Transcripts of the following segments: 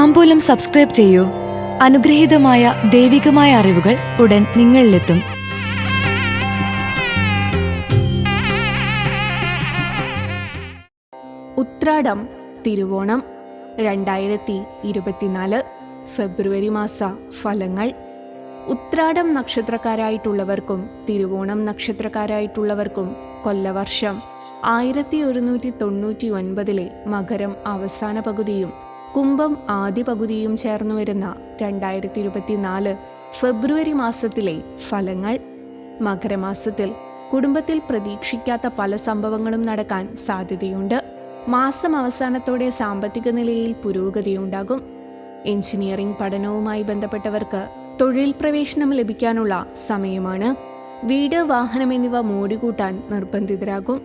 താമ്പൂലം subscribe ചെയ്യൂ. അനുഗ്രഹീതമായ ദൈവികമായ അറിവുകൾ ഉടൻ നിങ്ങളിലെത്തും. ഉത്രാടം തിരുവോണം രണ്ടായിരത്തി ഇരുപത്തിനാല് ഫെബ്രുവരി മാസ ഫലങ്ങൾ. ഉത്രാടം നക്ഷത്രക്കാരായിട്ടുള്ളവർക്കും തിരുവോണം നക്ഷത്രക്കാരായിട്ടുള്ളവർക്കും കൊല്ലവർഷം ആയിരത്തി ഒരുന്നൂറ്റി തൊണ്ണൂറ്റി ഒൻപതിലെ മകരം അവസാന പകുതിയും കുംഭം ആദ്യ പകുതിയും ചേർന്നു വരുന്ന രണ്ടായിരത്തി ഇരുപത്തിനാല് ഫെബ്രുവരി മാസത്തിലെ ഫലങ്ങൾ. മകരമാസത്തിൽ കുടുംബത്തിൽ പ്രതീക്ഷിക്കാത്ത പല സംഭവങ്ങളും നടക്കാൻ സാധ്യതയുണ്ട്. മാസം അവസാനത്തോടെ സാമ്പത്തിക നിലയിൽ പുരോഗതിയുണ്ടാകും. എഞ്ചിനീയറിംഗ് പഠനവുമായി ബന്ധപ്പെട്ടവർക്ക് തൊഴിൽ പ്രവേശനം ലഭിക്കാനുള്ള സമയമാണ്. വീട് വാഹനം എന്നിവ മൂടികൂട്ടാൻ നിർബന്ധിതരാകും.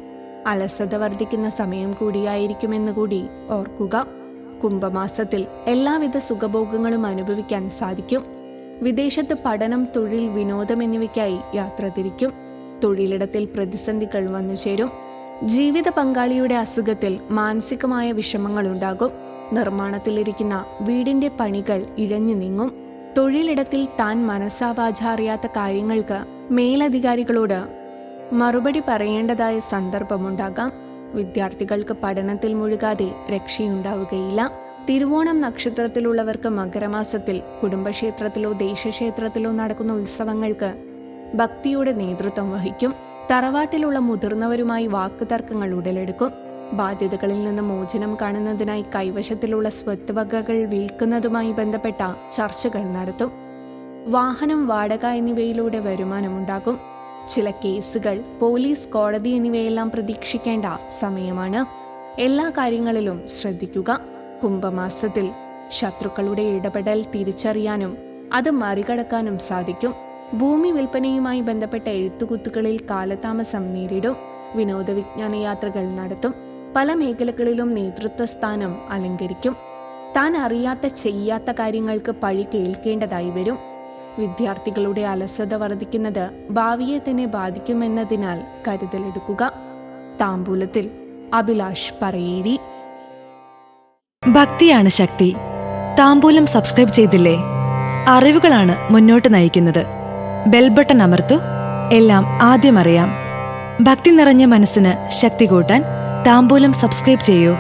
അലസത വർദ്ധിക്കുന്ന സമയം കൂടിയായിരിക്കുമെന്ന് കൂടി ഓർക്കുക. കുംഭമാസത്തിൽ എല്ലാവിധ സുഖഭോഗങ്ങളും അനുഭവിക്കാൻ സാധിക്കും. വിദേശത്ത് പഠനം തൊഴിൽ വിനോദം എന്നിവയ്ക്കായി യാത്ര തിരിക്കും. തൊഴിലിടത്തിൽ പ്രതിസന്ധികൾ വന്നു ചേരും. ജീവിത പങ്കാളിയുടെ അസുഖത്തിൽ മാനസികമായ വിഷമങ്ങൾ ഉണ്ടാകും. നിർമ്മാണത്തിലിരിക്കുന്ന വീടിന്റെ പണികൾ ഇഴഞ്ഞു നീങ്ങും. തൊഴിലിടത്തിൽ താൻ മനസ്സാവാച അറിയാത്ത കാര്യങ്ങൾക്ക് മേലധികാരികളോട് മറുപടി പറയേണ്ടതായ സന്ദർഭമുണ്ടാകാം. വിദ്യാർത്ഥികൾക്ക് പഠനത്തിൽ മുഴുകാതെ രക്ഷയുണ്ടാവുകയില്ല. തിരുവോണം നക്ഷത്രത്തിലുള്ളവർക്ക് മകരമാസത്തിൽ കുടുംബക്ഷേത്രത്തിലോ ദേശക്ഷേത്രത്തിലോ നടക്കുന്ന ഉത്സവങ്ങൾക്ക് ഭക്തിയുടെ നേതൃത്വം വഹിക്കും. തറവാട്ടിലുള്ള മുതിർന്നവരുമായി വാക്കുതർക്കങ്ങൾ ഉടലെടുക്കും. ബാധ്യതകളിൽ നിന്ന് മോചനം കാണുന്നതിനായി കൈവശത്തിലുള്ള സ്വത്ത് വകകൾ വിൽക്കുന്നതുമായി ബന്ധപ്പെട്ട ചർച്ചകൾ നടത്തും. വാഹനം വാടക എന്നിവയിലൂടെ വരുമാനമുണ്ടാകും ചില കേസുകൾ പോലീസ് കോടതി എന്നിവയെല്ലാം പ്രതീക്ഷിക്കേണ്ട സമയമാണ്. എല്ലാ കാര്യങ്ങളിലും ശ്രദ്ധിക്കുക. കുംഭമാസത്തിൽ ശത്രുക്കളുടെ ഇടപെടൽ തിരിച്ചറിയാനും അത് മറികടക്കാനും സാധിക്കും. ഭൂമി വിൽപ്പനയുമായി ബന്ധപ്പെട്ട എഴുത്തുകുത്തുകളിൽ കാലതാമസം നേരിടും. വിനോദ വിജ്ഞാന യാത്രകൾ നടത്തും. പല മേഖലകളിലും നേതൃത്വ സ്ഥാനം അലങ്കരിക്കും. താൻ അറിയാത്ത ചെയ്യാത്ത കാര്യങ്ങൾക്ക് പഴി കേൾക്കേണ്ടതായി വരും. വിദ്യാർത്ഥികളുടെ അലസത വർദ്ധിക്കുന്നത് ഭാവിയെ തന്നെ ബാധിക്കുമെന്നതിനാൽ കരുതലെടുക്കുക. താമ്പൂലത്തിൽ അഭിലാഷ് പറയേരി. ഭക്തിയാണ് ശക്തി. താമ്പൂലം സബ്സ്ക്രൈബ് ചെയ്തില്ലേ? അറിവുകളാണ് മുന്നോട്ട് നയിക്കുന്നത്. ബെൽബട്ടൺ അമർത്തു. എല്ലാം ആദ്യം അറിയാം. ഭക്തി നിറഞ്ഞ മനസ്സിന് ശക്തി കൂട്ടാൻ താമ്പൂലം സബ്സ്ക്രൈബ് ചെയ്യൂ.